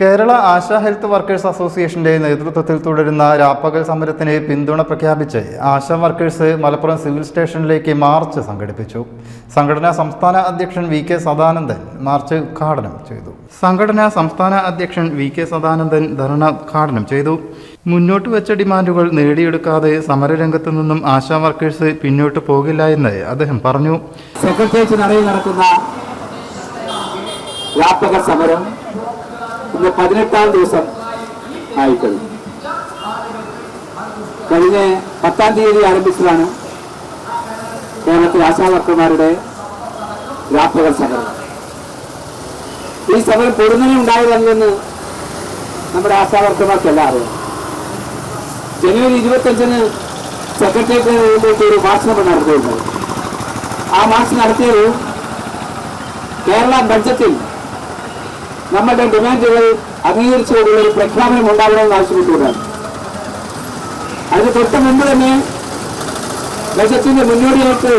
Kerala ASHA health workers അസോസിയേഷന്റെ നേതൃത്വത്തിൽ തുടരുന്ന രാപ്പകൽ സമരത്തിന് പിന്തുണ പ്രഖ്യാപിച്ച് ആശാ വർക്കേഴ്സ് മലപ്പുറം സിവിൽ സ്റ്റേഷനിലേക്ക് മാർച്ച് സംഘടിപ്പിച്ചു. സംഘടനാ സംസ്ഥാന അധ്യക്ഷൻ വി കെ സദാനന്ദൻ മാർച്ച് ഉദ്ഘാടനം ചെയ്തു. സംഘടനാ സംസ്ഥാന അധ്യക്ഷൻ വി കെ സദാനന്ദൻ ധർണ ഉദ്ഘാടനം ചെയ്തു. മുന്നോട്ട് വെച്ച ഡിമാൻഡുകൾ നേടിയെടുക്കാതെ സമരരംഗത്ത് നിന്നും ആശാ വർക്കേഴ്സ് പിന്നോട്ട് പോകില്ല എന്ന് അദ്ദേഹം പറഞ്ഞു. സെക്രട്ടേറിയറ്റ് നടയിൽ നടക്കുന്ന വ്യാപക സമരം ഇന്ന് പതിനെട്ടാം ദിവസം ആയിക്കഴിഞ്ഞു കഴിഞ്ഞ പത്താം തീയതി ആരംഭിച്ചതാണ് കേരളത്തിലെ ആശാവർക്കർമാരുടെ വ്യാപക സമരം. ഈ സമരം പൊടുന്നനെ ഉണ്ടായതല്ലെന്ന് നമ്മുടെ ആശാവർക്കർമാർക്കെല്ലാം അറിയാം. ജനുവരി ഇരുപത്തഞ്ചിന് സെക്രട്ടേറിയറ്റിലേക്ക് ഒരു മാർച്ച് നമ്മൾ നടത്തുകയുണ്ടായി ആ മാർച്ച് നടത്തിയത് കേരള ബഡ്ജറ്റിൽ നമ്മുടെ ഡിമാൻഡുകൾ അംഗീകരിച്ചുകൊണ്ടുള്ള ഒരു പ്രഖ്യാപനം ഉണ്ടാകണമെന്ന് ആവശ്യപ്പെട്ടുകൊണ്ടാണ് അതിന് തൊട്ട് മുമ്പ് തന്നെ ബജറ്റിന്റെ മുന്നോടിയായിട്ട്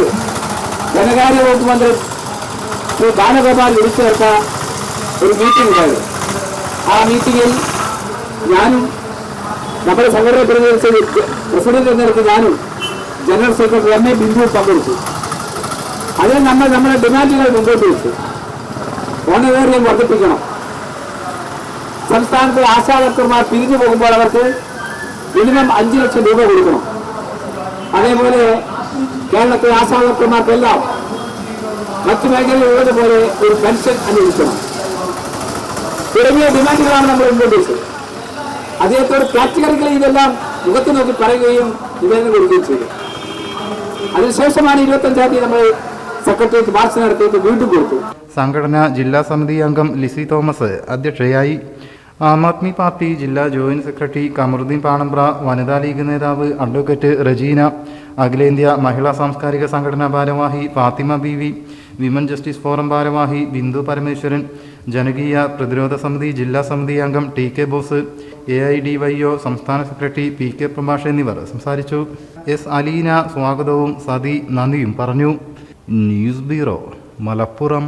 ധനകാര്യ വകുപ്പ് മന്ത്രി ശ്രീ ബാലഗോപാൽ വിളിച്ചു ചേർത്ത ഒരു മീറ്റിംഗ് ഉണ്ടായിരുന്നു. ആ മീറ്റിംഗിൽ ഞാനും നമ്മുടെ സംഘടന പ്രതിനിധി പ്രസിഡന്റ് എന്ന നിലയ്ക്ക് ഞാനും general secretary M A Bindu പങ്കെടുത്തു. അതിൽ നമ്മൾ നമ്മുടെ ഡിമാൻഡുകൾ മുമ്പോട്ട് വെച്ചു. ഓണവേറിയം വർദ്ധിപ്പിക്കണം. സംസ്ഥാനത്തെ ആശാ വർക്കർമാർ പിരിഞ്ഞു പോകുമ്പോൾ അവർക്ക് മിനിമം അഞ്ചു ലക്ഷം രൂപ കൊടുക്കണം. അതേപോലെ കേരളത്തിലെ ആശാ വർക്കർമാർക്കെല്ലാം മറ്റു മേഖലയിൽ ഉള്ളതുപോലെ ഒരു പെൻഷൻ അനുവദിക്കണം. തുടങ്ങിയ ഡിമാൻഡുകളാണ് നമ്മൾ വെച്ചത്. അദ്ദേഹത്തോട് പ്രാക്ടിക്കലിക്കലി ഇതെല്ലാം മുഖത്ത് നോക്കി പറയുകയും നിവേദനം കൊടുക്കുകയും ചെയ്തു. അതിനുശേഷമാണ് ഇരുപത്തഞ്ചാം തീയതി നമ്മൾ സെക്രട്ടേറിയറ്റ് മാർച്ച് നടത്തിയിട്ട് വീണ്ടും കൊടുത്തു. സംഘടന ജില്ലാ സമിതി അംഗം ലിസി തോമസ് അധ്യക്ഷയായി ആം ആദ്മി പാർട്ടി ജില്ലാ joint secretary Kamaruddin Panambra Vanitha league നേതാവ് അഡ്വക്കേറ്റ് റജീന അഖിലേന്ത്യാ മഹിളാ സാംസ്കാരിക സംഘടനാ ഭാരവാഹി Fathima B V women justice forum ഭാരവാഹി ബിന്ദു പരമേശ്വരൻ ജനകീയ പ്രതിരോധ സമിതി ജില്ലാ സമിതി അംഗം T K Bose A I D Y O സംസ്ഥാന സെക്രട്ടറി പി കെ പ്രഭാഷ് എന്നിവർ സംസാരിച്ചു. എസ് അലീന സ്വാഗതവും സതി നന്ദിയും പറഞ്ഞു. News bureau Malappuram.